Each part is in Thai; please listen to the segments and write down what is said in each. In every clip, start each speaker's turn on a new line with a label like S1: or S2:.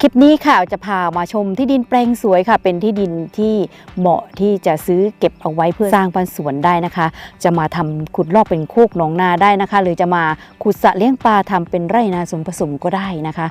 S1: คลิปนี้ค่ะจะพามาชมที่ดินแปลงสวยค่ะ เป็นที่ดินที่เหมาะที่จะซื้อเก็บเอาไว้เพื่อสร้างบ้านสวนได้นะคะ จะมาทำขุดลอกเป็นโคกหนองนาได้นะคะ หรือจะมาขุดสระเลี้ยงปลาทำเป็นไร่นาสมผสมก็ได้นะคะ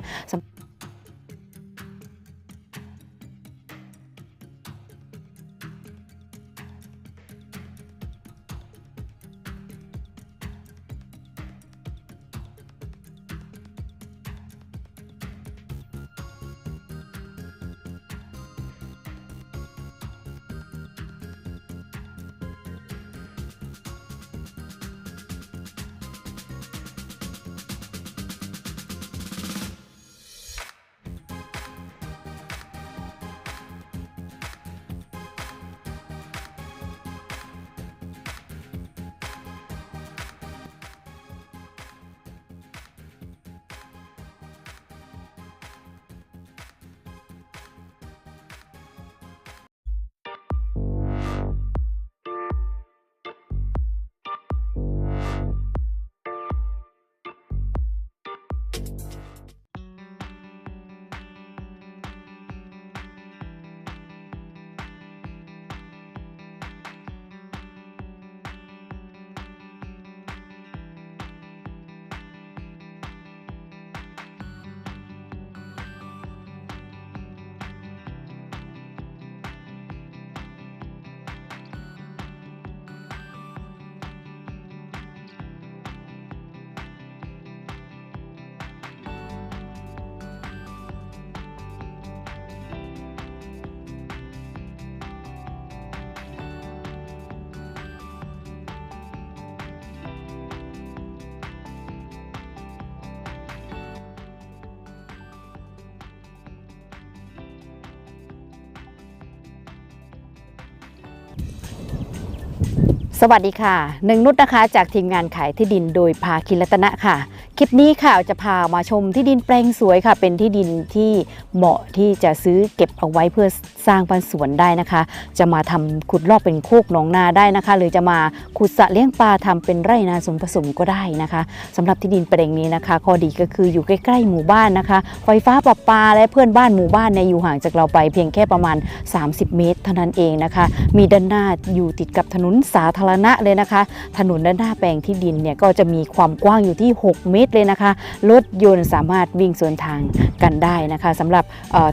S1: สวัสดีค่ะหนึ่งนุชนะคะ จากทีมงานขายที่ดินโดยภาคิรัตนะค่ะ คลิปนี้ค่ะจะพามาชมที่ดินแปลงสวยค่ะ เป็นที่ดินที่เหมาะที่จะซื้อเก็บเอาไว้เพื่อสร้างบ้านสวนได้นะคะ จะมาทำขุดลอกเป็นโคกหนองนาได้นะคะ หรือจะมาขุดสระเลี้ยงปลาทำเป็นไร่นาสวนผสมก็ได้นะคะสำหรับที่ดินแปลงนี้นะคะ ข้อดีก็คืออยู่ใกล้ๆหมู่บ้านนะคะ ไฟฟ้าประปาและเพื่อนบ้านหมู่บ้านเนี่ยอยู่ห่างจากเราไปเพียงแค่ประมาณ 30 เมตร เท่านั้นเองนะคะ มีด้านหน้าอยู่ติดกับถนนสาธารณะเลยนะคะ ถนนด้านหน้าแปลงที่ดินเนี่ยก็จะมีความกว้างอยู่ที่ 6 เมตรเลยนะคะ รถยนต์สามารถวิ่งสวนทางกันได้นะคะสำหรับ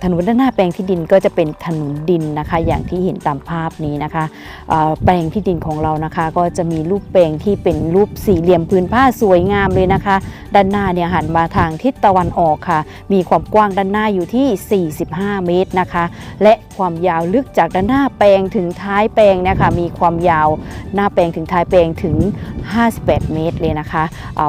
S1: ถนนด้านหน้าแปลงที่ดินก็จะเป็นถนนดินนะคะ อย่างที่เห็นตามภาพนี้นะคะแปลงที่ดินของเรานะคะ ก็จะมีรูปแปลงที่เป็นรูปสี่เหลี่ยมพื้นผ้าสวยงามเลยนะคะ ด้านหน้าเนี่ยหันมาทางทิศตะวันออกค่ะ มีความกว้างด้านหน้าอยู่ที่ 45 เมตรนะคะ และความยาวลึกจากด้านหน้าแปลงถึงท้ายแปลงนะคะมีความยาวหน้าแปลงถึงท้ายแปลงถึง 58 เมตรเลยนะคะ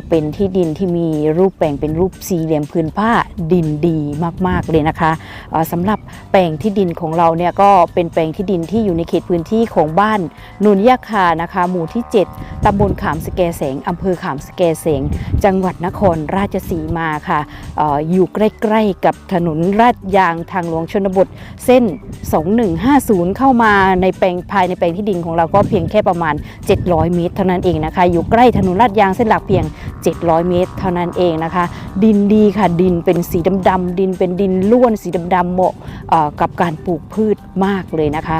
S1: เป็นที่ดินที่มีรูปแปลงเป็นรูปสี่เหลี่ยมพื้นผ้าดินดีมากๆเลยนะคะอ่าสำหรับแปลงที่ดินของเราเนี่ยก็เป็นแปลงที่ดินที่อยู่ในเขตพื้นที่ของบ้านนุนยาคานะคะหมู่ที่ 7ตำบลขามสแกแสงอำเภอขามสแกแสงจังหวัดนครราชสีมาค่ะออยู่ใกล้ๆกับถนนลาดยางทางหลวงชนบทเส้น 2150 เข้ามาในแปลงภายในแปลงที่ดินของเราก็เพียงแค่ประมาณ 700 เมตรเท่านั้นเองนะคะอยู่ใกล้ถนนลาดยางเส้นหลักเพียง 700 เมตร เท่านั้นเองนะคะ ดินดีค่ะดินเป็นสีดำๆดินเป็นดินล้วนสีดำๆเหมาะกับการปลูกพืชมากเลยนะคะ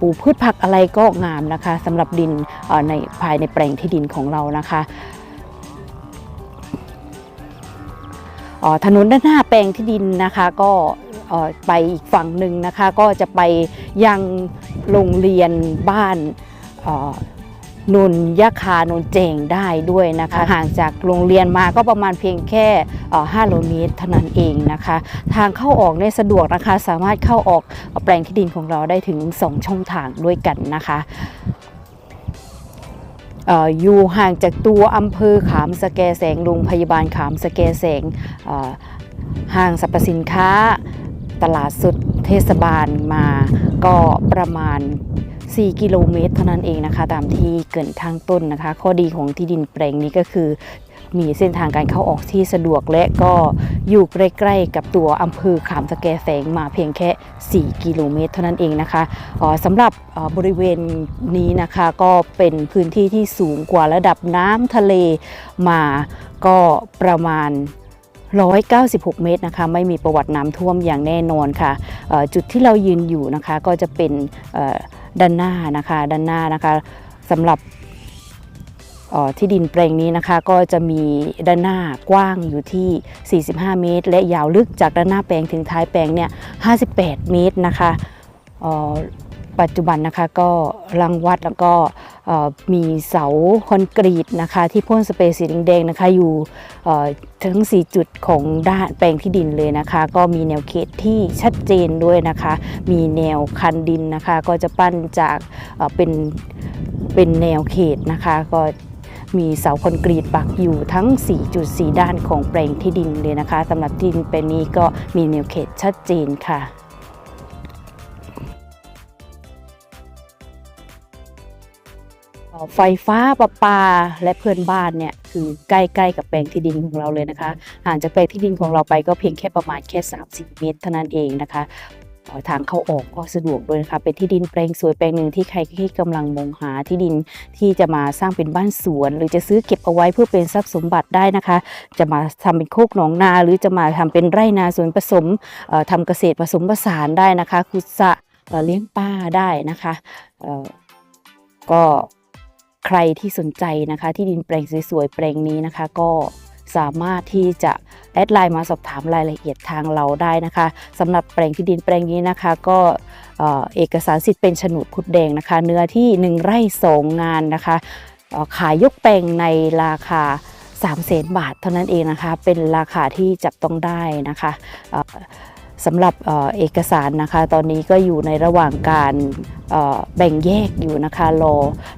S1: ปลูกพืชผักอะไรก็งามนะคะสำหรับดินในภายในแปลงที่ดินของเรานะคะถนนด้านหน้าแปลงที่ดินนะคะก็ไปอีกฝั่งหนึ่งนะคะก็จะไปยังโรงเรียนบ้าน นนยะคานนเจงได้ด้วยนะคะ ห่างจากโรงเรียนมาก็ประมาณเพียงแค่เอ่อ5โลเมตรเท่านั้นเองนะคะ ทางเข้าออกเนี่ยสะดวกนะคะ สามารถเข้าออกแปลงที่ดินของเราได้ถึง 2 ช่องทางด้วยกันนะคะเอ่ออยู่ห่างจากตัวอำเภอขามสแกแสงโรงพยาบาลขามสแกแสงเอ่อห้างสรรพสินค้าตลาดสดเทศบาลมาก็ประมาณ 4 กิโลเมตรเท่านั้นเองนะคะ ตามที่เกินข้างต้นนะคะ ข้อดีของที่ดินแปลงนี้ก็คือ มีเส้นทางการเข้าออกที่สะดวกและก็อยู่ใกล้ๆกับตัวอำเภอขามสแกแสงมาเพียงแค่ 4 กิโลเมตรเท่านั้นเองนะคะออสำหรับออบริเวณนี้นะคะก็เป็นพื้นที่ที่สูงกว่าระดับน้ำทะเลมาก็ประมาณ196 เมตรนะคะไม่มีประวัติน้ำท่วมอย่างแน่นอนค่ะจุดที่เรายืนอยู่นะคะก็จะเป็น ด้านหน้านะคะด้านหน้านะคะสำหรับที่ดินแปลงนี้นะคะก็จะมีด้านหน้ากว้างอยู่ที่ 45 เมตร และยาวลึกจากด้านหน้าแปลงถึงท้ายแปลงเนี่ย 58 เมตรนะคะปัจจุบันนะคะก็รังวัดแล้วก็ มีเสาคอนกรีตนะคะที่พ่นสเปรย์สีแดงๆนะคะอยู่ทั้ง 4 จุดของด้านแปลงที่ดินเลยนะคะ ก็มีแนวเขตที่ชัดเจนด้วยนะคะ มีแนวคันดินนะคะ ก็จะปั้นจากเอ่อเป็นเป็นแนวเขตนะคะ ก็มีเสาคอนกรีตปักอยู่ทั้ง4.4ด้านของแปลงที่ดินเลยนะคะสำหรับที่ดินแปลงนี้ก็มีแนวเขตชัดเจนค่ะ ไฟฟ้าประปา และเพื่อนบ้านเนี่ยคือใกล้ๆกับแปลงที่ดินของเราเลยนะคะห่างจากแปลงที่ดินของเราไปก็เพียงแค่ประมาณแค่30เมตรเท่านั้นเองนะคะอ่อทางเข้าออกก็สะดวกด้วยนะคะเป็นที่ดินแปลงสวยแปลงหนึ่งที่ใครที่กำลังมองหาที่ดินที่จะมาสร้างเป็นบ้านสวน หรือจะซื้อเก็บเอาไว้เพื่อเป็นทรัพย์สมบัติได้นะคะ จะมาทำเป็นโคกหนองนา หรือจะมาทำเป็นไร่นาสวนผสมเอ่อทำเกษตรผสมผสานได้นะคะ คุสระเลี้ยงปลาได้นะคะก็ ใครที่สนใจนะคะ ที่ดินแปลงสวยๆแปลงนี้นะคะ ก็สามารถที่จะแอดไลน์มาสอบถามรายละเอียดทางเราได้นะคะสำหรับแปลงที่ดินแปลงนี้นะคะ ก็เอกสารสิทธิ์เป็นโฉนดคุดแดงนะคะ เนื้อที่ 1 ไร่สองงานนะคะขายยกแปลงในราคา3 0 0 0 0 0 บาทเท่านั้นเองนะคะ เป็นราคาที่จับต้องได้นะคะ สำหรับเอกสารนะคะ ตอนนี้ก็อยู่ในระหว่างการแบ่งแยกอยู่นะคะรอ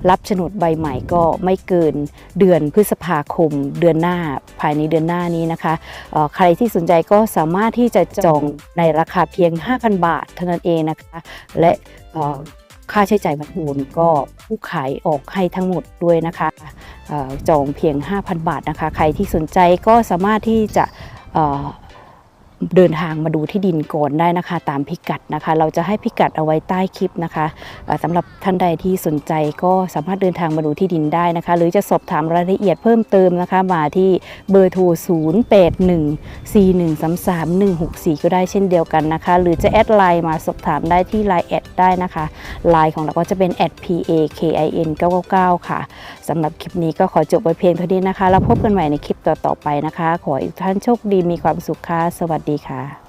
S1: รับโฉนดใบใหม่ก็ไม่เกินเดือนพฤษภาคมเดือนหน้าภายในเดือนหน้านี้นะคะใครที่สนใจก็สามารถที่จะจองในราคาเพียง 5,000 บาทเท่านั้นเองนะคะ และค่าใช้จ่ายบรรทุนก็ผู้ขายออกให้ทั้งหมดด้วยนะคะจองเพียง 5,000 บาทนะคะ ใครที่สนใจก็สามารถที่จะ เดินทางมาดูที่ดินก่อนได้นะคะ ตามพิกัดนะคะ เราจะให้พิกัดเอาไว้ใต้คลิปนะคะสำหรับท่านใดที่สนใจก็สามารถเดินทางมาดูที่ดินได้นะคะ หรือจะสอบถามรายละเอียดเพิ่มเติมนะคะ มาที่เบอร์โทร 0814133164 ก็ได้เช่นเดียวกันนะคะ หรือจะแอดไลน์มาสอบถามได้ที่ไลน์แอดได้นะคะไลน์ของเราก็จะเป็น @pakin 999ค่ะสำหรับคลิปนี้ก็ขอจบไว้เพียงเท่านี้นะคะ แล้วพบกันใหม่ในคลิปต่อๆไปนะคะ ขอให้ทุกท่านโชคดีมีความสุขค่ะสวัสดดีค่ะ